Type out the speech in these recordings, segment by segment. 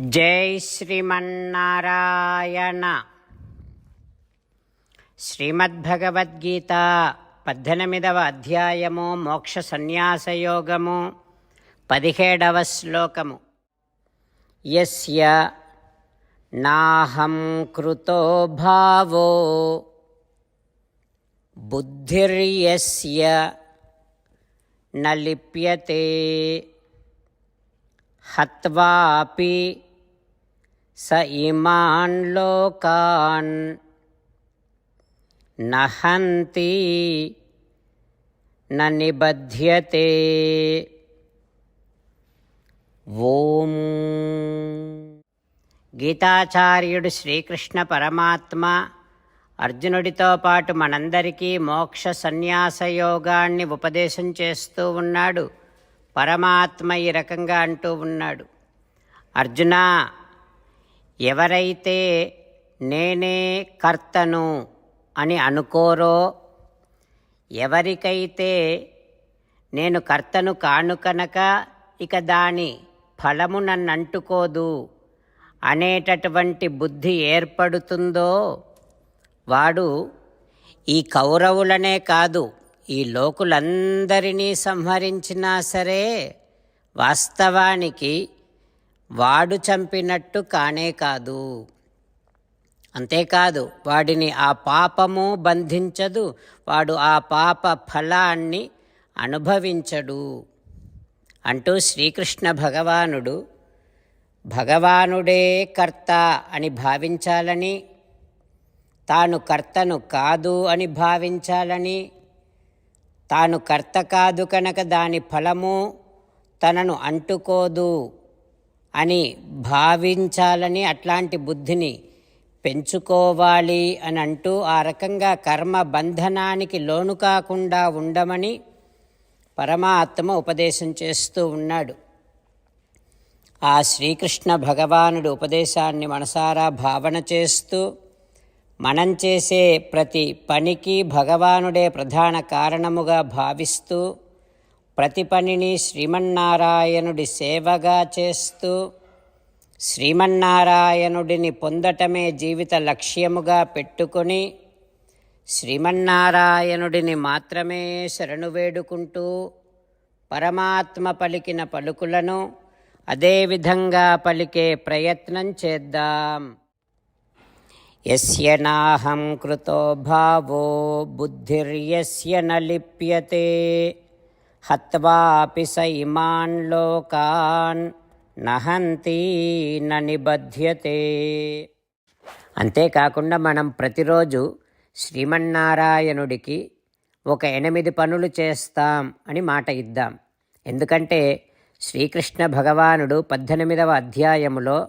జై శ్రీమన్నారాయణ. శ్రీమద్భగవద్గీత పద్దెనిమిదవ అధ్యాయము మోక్ష సన్యాసయోగము పదిహేడవ శ్లోకము. యస్య నాహం కృతో భావో బుద్ధిర్యస్య నలిప్యతే. హత్వాపి స ఇమాన్ లోకాన్ నహంతి న నిబధ్యతే. ఓం. గీతాచార్యుడు శ్రీకృష్ణ పరమాత్మ అర్జునుడితో పాటు మనందరికీ మోక్ష సన్యాస యోగాన్ని ఉపదేశం చేస్తూ ఉన్నాడు. పరమాత్మ ఈ రకంగా అంటూ ఉన్నాడు. అర్జున ఎవరైతే నేనే కర్తను అని అనుకోరో ఎవరికైతే నేను కర్తను కాను కనుక ఇక దాని ఫలము నన్ను అంటుకోదు అనేటటువంటి బుద్ధి ఏర్పడుతుందో వాడు ఈ కౌరవులనే కాదు. ఈ లోకులందరినీ సంహరించినా సరే వాస్తవానికి వాడు చంపినట్టు కానే కాదు. అంతేకాదు వాడిని ఆ పాపము బంధించదు వాడు ఆ పాప ఫలాన్ని అనుభవించడు అంటూ శ్రీకృష్ణ భగవానుడు భగవానుడే కర్త అని భావించాలని తాను కర్తను కాదు అని భావించాలని తాను కర్త కాదు కనుక దాని ఫలము తనను అంటుకోదు అని భావించాలని అట్లాంటి బుద్ధిని పెంచుకోవాలి అని అంటూ ఆ రకంగా కర్మ బంధనానికి లోను కాకుండా ఉండమని పరమాత్మ ఉపదేశం చేస్తూ ఉన్నాడు. ఆ శ్రీకృష్ణ భగవానుడు ఉపదేశాన్ని మనసారా భావన చేస్తూ మనం చేసే ప్రతి పనికి భగవానుడే ప్రధాన కారణముగా భావిస్తూ ప్రతి పనిని శ్రీమన్నారాయణుడి సేవగా చేస్తూ శ్రీమన్నారాయణుడిని పొందటమే జీవిత లక్ష్యముగా పెట్టుకొని శ్రీమన్నారాయణుడిని మాత్రమే శరణు వేడుకుంటూ పరమాత్మ పలికిన పలుకులను అదేవిధంగా పలికే ప్రయత్నం చేద్దాం. యస్య నాహం కృతో భావో బుద్ధిర్యస్య న లిప్యతే హత్వాపి స ఇమాన్ లోకాన్ నహంతీన న నిబధ్యతే. అంతేకాకుండా మనం ప్రతిరోజు శ్రీమన్నారాయణుడికి ఒక ఎనిమిది పనులు చేస్తాం అని మాట ఇద్దాం. ఎందుకంటే శ్రీకృష్ణ భగవానుడు పద్దెనిమిదవ అధ్యాయములో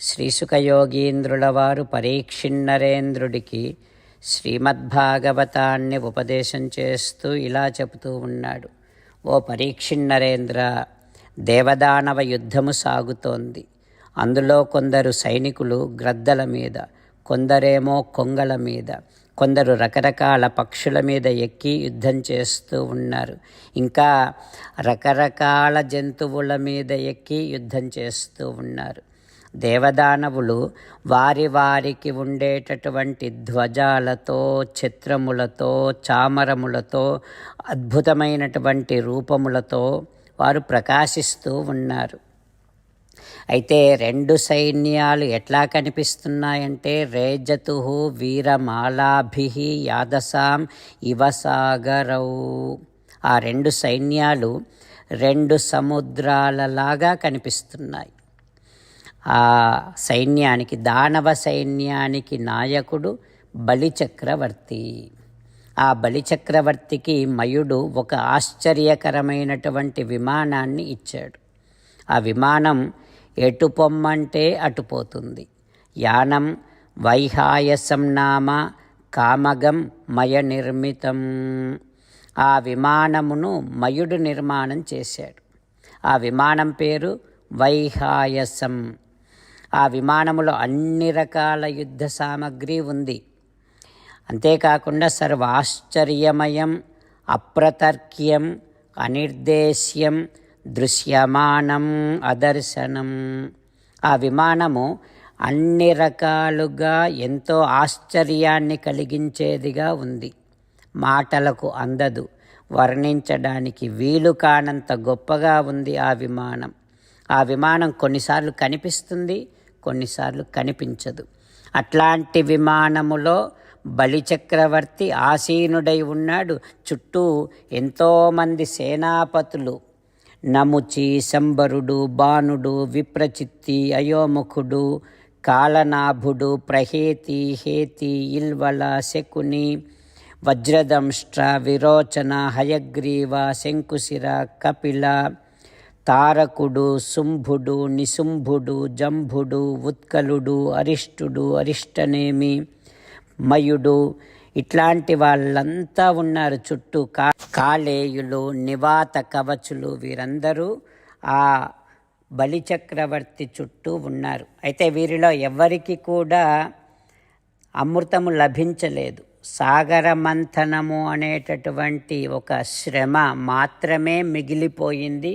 శ్రీసుఖయోగీంద్రుల వారు పరీక్షిన్నరేంద్రుడికి శ్రీమద్భాగవతాన్ని ఉపదేశం చేస్తూ ఇలా చెబుతూ ఉన్నాడు. ఓ పరీక్షిన్నరేంద్ర దేవదానవ యుద్ధము సాగుతోంది. అందులో కొందరు సైనికులు గ్రద్దల మీద కొందరేమో కొంగల మీద కొందరు రకరకాల పక్షుల మీద ఎక్కి యుద్ధం చేస్తూ ఉన్నారు. ఇంకా రకరకాల జంతువుల మీద ఎక్కి యుద్ధం చేస్తూ ఉన్నారు. దేవదానవులు వారి వారికి ఉండేటటువంటి ధ్వజాలతో చిత్రములతో చామరములతో అద్భుతమైనటువంటి రూపములతో వారు ప్రకాశిస్తూ ఉన్నారు. అయితే రెండు సైన్యాలు ఎట్లా కనిపిస్తున్నాయంటే రేజతు వీరమాలాభి యాదసాం ఇవసాగరౌ ఆ రెండు సైన్యాలు రెండు సముద్రాలలాగా కనిపిస్తున్నాయి. ఆ సైన్యానికి దానవ సైన్యానికి నాయకుడు బలిచక్రవర్తి. ఆ బలిచక్రవర్తికి మయుడు ఒక ఆశ్చర్యకరమైనటువంటి విమానాన్ని ఇచ్చాడు. ఆ విమానం ఎటు పొమ్మంటే అటుపోతుంది యానం వైహాయసం నామ కామగం మయ నిర్మితం. ఆ విమానమును మయుడు నిర్మాణం చేశాడు. ఆ విమానం పేరు వైహాయసం. ఆ విమానములో అన్ని రకాల యుద్ధ సామగ్రి ఉంది. అంతేకాకుండా సర్వాశ్చర్యమయం అప్రతర్క్యం అనిర్దేశ్యం దృశ్యమానం అదర్శనం. ఆ విమానము అన్ని రకాలుగా ఎంతో ఆశ్చర్యాన్ని కలిగించేదిగా ఉంది. మాటలకు అందదు వర్ణించడానికి వీలు కానంత గొప్పగా ఉంది ఆ విమానం. ఆ విమానం కొన్నిసార్లు కనిపిస్తుంది కొన్నిసార్లు కనిపించదు. అట్లాంటి విమానములో బలిచక్రవర్తి ఆసీనుడై ఉన్నాడు. చుట్టూ ఎంతోమంది సేనాపతులు. నముచి శంబరుడు బాణుడు విప్రచిత్తి అయోముఖుడు కాలనాభుడు ప్రహేతి హేతి ఇల్వల శకుని వజ్రదంష్ట్ర విరోచన హయగ్రీవ శంకుశిర కపిల తారకుడు శుంభుడు నిశుంభుడు జంభుడు ఉత్కలుడు అరిష్టుడు అరిష్టనేమి మయుడు ఇట్లాంటి వాళ్ళంతా ఉన్నారు చుట్టూ. కా కాళేయులు నివాత కవచులు వీరందరూ ఆ బలిచక్రవర్తి చుట్టూ ఉన్నారు. అయితే వీరిలో ఎవరికి కూడా అమృతము లభించలేదు. సాగర మంథనము అనేటటువంటి ఒక శ్రమ మాత్రమే మిగిలిపోయింది.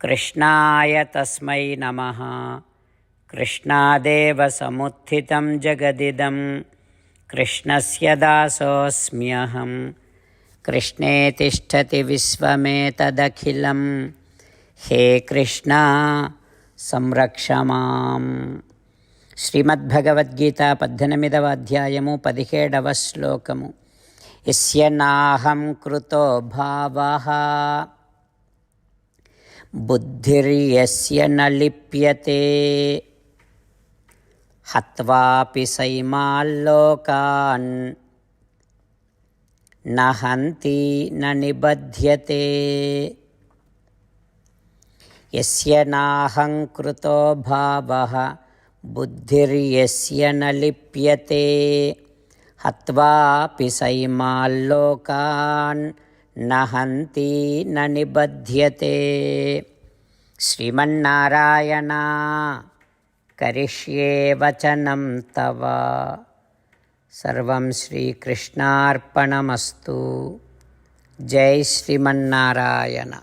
కృష్ణాయ తస్మై నమ కృష్ణాదేవ సముత్థితం జగదిదం కృష్ణస్య దాసోऽస్మ్యహం కృష్ణే తిష్టతి విశ్వమేతదఖిలం హే కృష్ణ సంరక్ష మాం శ్రీమద్భగవద్గీత పద్దెనిమిదవ అధ్యాయము పదిహేడవ శ్లోకము యస్య నాహం కృతో భావः बुद्धिर्यस्य न लिप्यते। हत्वापि सैमाल्लोकान् न हन्ति न निबध्यते। यस्य नाहङ्कृतो भावः, बुद्धिर्यस्य न लिप्यते। हत्वापि सैमाल्लोकान् न हन्ति न निबध्यते। श्रीमन्नारायणा करिष्ये वचनं तव। सर्व श्रीकृष्णार्पणमस्तु। जय श्रीमारायण